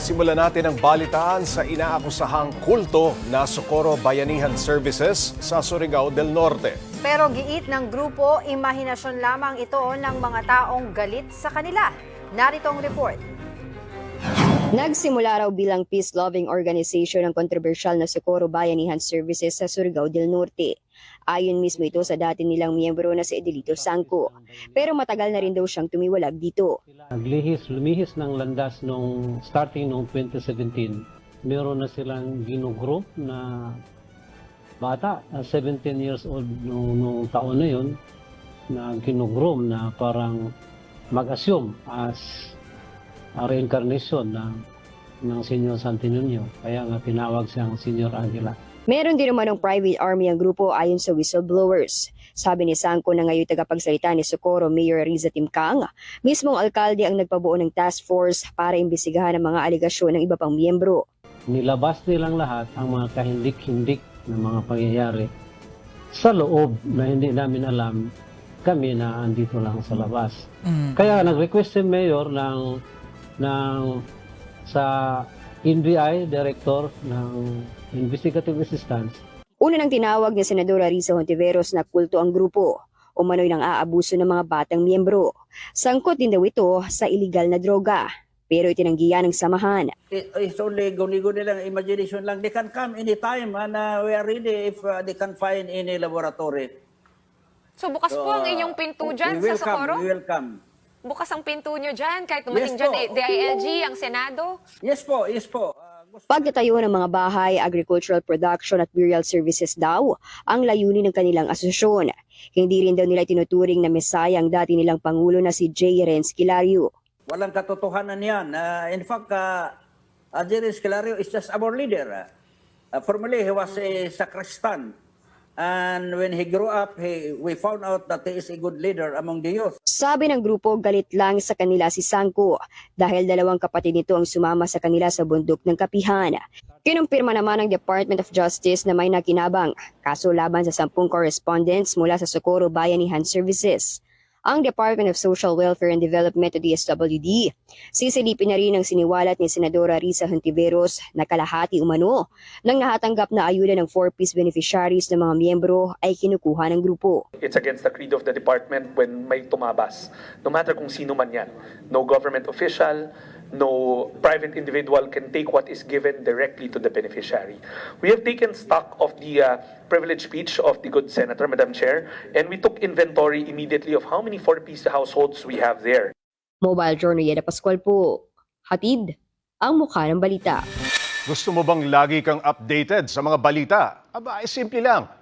Simulan natin ang balitaan sa inaakusahang kulto na Socorro Bayanihan Services sa Surigao del Norte. Pero giit ng grupo, imahinasyon lamang ito ng mga taong galit sa kanila. Narito ang report. Nagsimula raw bilang peace-loving organization ang kontrobersyal na Socorro Bayanihan Services sa Surigao del Norte. Ayon mismo ito sa dati nilang miyembro na si Edelito Sangco. Pero matagal na rin daw siyang tumiwalag dito. Naglihis, lumihis ng landas nung starting nung 2017. Meron na silang ginugroup na bata, na 17 years old nung, nung taon na yun, na ginugroom na parang mag-assume as a reincarnation ng, ng Senior Santininio. Kaya nga tinawag siyang Senior Aguila. Meron din naman ng private army ang grupo ayon sa whistleblowers. Sabi ni Sangco na ngayon tagapagsalita ni Socorro Mayor Riza Timkang, mismong alkalde ang nagpabuo ng task force para imbestigahan ang mga aligasyon ng iba pang miyembro. Nilabas nilang lahat ang mga kahindik-hindik na mga pangyayari sa loob na hindi namin alam kami na andito lang sa labas. Kaya nag-request si Mayor ng, ng sa NBI, Director ng Investigative Assistance, Una nang tinawag ni Senadora Risa Hontiveros na kulto ang grupo. Umano'y nang aabuso ng mga batang miyembro. Sangkot din daw ito sa iligal na droga. Pero itinanggihan ng samahan. It- it's only guni-guni lang, imagination lang. They can come anytime and uh, we are ready if uh, they can find any laboratory. So bukas So, po ang inyong pinto dyan we will sa Socorro? Come, we will come. Bukas ang pinto nyo dyan, kahit dumating Yes dyan eh, DILG, ang Senado. Yes po, yes po. Gusto- Pagtatayo ng mga bahay, agricultural production at burial services daw ang layunin ng kanilang asosasyon. Hindi rin daw nila tinuturing na mesaya ang dati nilang pangulo na si J. Renz Kilario. Walang katotohanan yan. Uh, in fact, uh, uh, Jerry Escalario is just our leader. Uh, formerly, he was a sacristan. And when he grew up, he, we found out that he is a good leader among the youth. Sabi ng grupo galit lang sa kanila si Sangko dahil dalawang kapatid nito ang sumama sa kanila sa bundok ng kapihan. Kinumpirma naman ng Department of Justice na may nakinabang kaso laban sa sampung correspondents mula sa Socorro Bayanihan Services. Ang Department of Social Welfare and Development o DSWD, sisilipin na rin ang siniwalat ni Senadora Risa Hontiveros na kalahati umano ng nakatanggap na ayuda ng 4-piece beneficiaries ng mga miyembro ay kinukuha ng grupo. It's against the creed of the department when may tumabas. No matter kung sino man yan. No government official, no private individual can take what is given directly to the beneficiary. We have taken stock of the uh, privileged speech of the good senator, Madam Chair, and we took inventory immediately of how many four-piece households we have there. Mobile Journal Yeda Pascual po. Hatid ang mukha ng balita. Gusto mo bang lagi kang updated sa mga balita? Aba, ay simple lang.